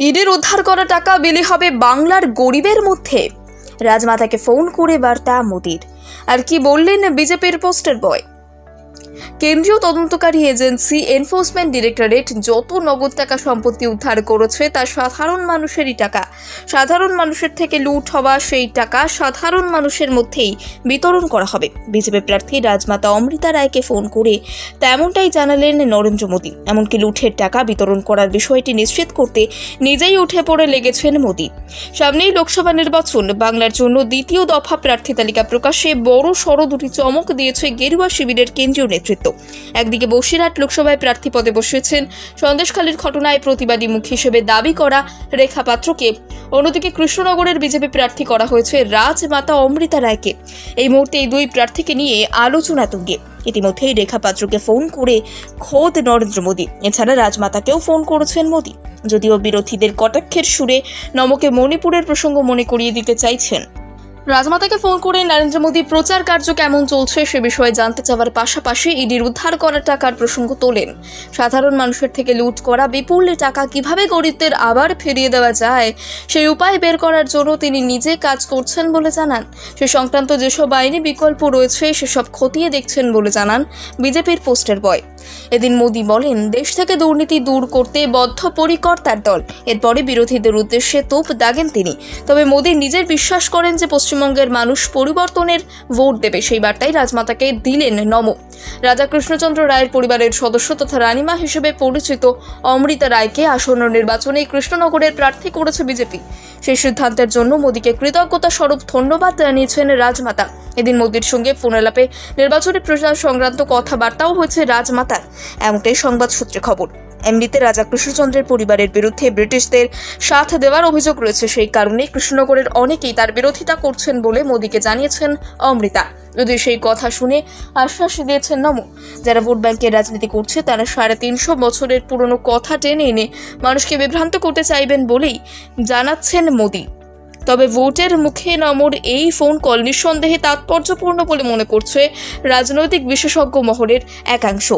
ইডির উদ্ধার করা টাকা বিলি হবে বাংলার গরিবের মধ্যে। রাজমাতাকে ফোন করে বার্তা মোদির। আর কি বললেন বিজেপির পোস্টার বয়? কেন্দ্রীয় তদন্তকারী এজেন্সি এনফোর্সমেন্ট ডিরেক্টরেট যত নগদ টাকা সম্পত্তি উদ্ধার করেছে, তা সাধারণ মানুষেরই টাকা। সাধারণ মানুষের থেকে লুট হওয়া সেই টাকা সাধারণ মানুষের মধ্যেই বিতরণ করা হবে। বিজেপি প্রার্থী রাজমাতা অমৃতা রায়কে ফোন করে তেমনটাই জানালেন নরেন্দ্র মোদী। এমনকি লুঠের টাকা বিতরণ করার বিষয়টি নিশ্চিত করতে নিজেই উঠে পড়ে লেগেছেন মোদী। সামনেই লোকসভা নির্বাচন। বাংলার জন্য দ্বিতীয় দফা প্রার্থী তালিকা প্রকাশে বড় সড় দুটি চমক দিয়েছে গেরুয়া শিবিরের কেন্দ্রীয় নেতৃত্ব। একদিকে বসিরহাট লোকসভায় প্রার্থী পদে বসেছেন সন্দেশখালীর ঘটনায় প্রতিবাদী মুখ হিসেবে দাবি করা রেখা পাত্রকে। অন্যদিকে কৃষ্ণনগরের বিজেপি প্রার্থী করা হয়েছে রাজমাতা অমৃতা রায়কে। এই মুহূর্তে এই দুই প্রার্থীকে নিয়ে আলোচনা তুঙ্গে। ইতিমধ্যেই রেখা পাত্রকে ফোন করে খোদ নরেন্দ্র মোদী। এছাড়া রাজমাতাকেও ফোন করেছেন মোদী। যদিও বিরোধীদের কটাক্ষের সুরে নমকে মণিপুরের প্রসঙ্গ মনে করিয়ে দিতে চাইছেন। রাজমাতাকে ফোন করে নরেন্দ্র মোদী প্রচার কার্য কেমন চলছে সে বিষয়ে জানতে চাওয়ার পাশাপাশি ইডির উদ্ধার করা টাকার প্রসঙ্গ তোলেন। সাধারণ মানুষের থেকে লুট করা, বিপুল টাকা কীভাবে গরিবদের আবার ফিরিয়ে দেওয়া যায়, সেই উপায় বের করার জন্য তিনি নিজে কাজ করছেন বলে জানান। সে সংক্রান্ত যেসব আইনি বিকল্প রয়েছে, সেসব খতিয়ে দেখছেন বলে জানান বিজেপির পোস্টার বয়। এদিন মোদী বলেন, দেশ থেকে দুর্নীতি দূর করতে বদ্ধপরিকর তার দল। এরপরে বিরোধীদের উদ্দেশ্যে তোপ দাগেন তিনি। তবে মোদী নিজের বিশ্বাস করেন যে পশ্চিমবঙ্গের মানুষ পরিবর্তনের ভোট দেবে, সেই বার্তাই রাজমাতাকে দিলেন নম। রাজা কৃষ্ণচন্দ্র রায়ের পরিবারের সদস্য তথা রানীমা হিসেবে পরিচিত অমৃতা রায়কে আসন্ন নির্বাচনে কৃষ্ণনগরের প্রার্থী করেছে বিজেপি। সেই সিদ্ধান্তের জন্য মোদীকে কৃতজ্ঞতা স্বরূপ ধন্যবাদ জানিয়েছেন রাজমাতা। এদিন মোদীর সঙ্গে ফোন আলাপে নির্বাচনী প্রচার সংক্রান্ত কথাবার্তাও হয়েছে রাজমাতার। এমনটাই সংবাদ সূত্রে খবর। এমনিতে রাজা কৃষ্ণচন্দ্রের পরিবারের বিরুদ্ধে ব্রিটিশদের সাথ দেওয়ার অভিযোগ রয়েছে। সেই কারণে কৃষ্ণনগরের অনেকেই তার বিরোধিতা করছেন বলে মোদীকে জানিয়েছেন অমৃতা। যদি সেই কথা শুনে আশ্বাস দিয়েছেন নম। যারা ভোট ব্যাংকের রাজনীতি করছে, তারা সাড়ে তিনশো বছরের পুরনো কথা টেনে এনে মানুষকে বিভ্রান্ত করতে চাইবেন বলেই জানাচ্ছেন মোদী। তবে ভোটের মুখে নমর এই ফোন কল নিঃসন্দেহে তাৎপর্যপূর্ণ বলে মনে করছে রাজনৈতিক বিশেষজ্ঞ মহলের একাংশ।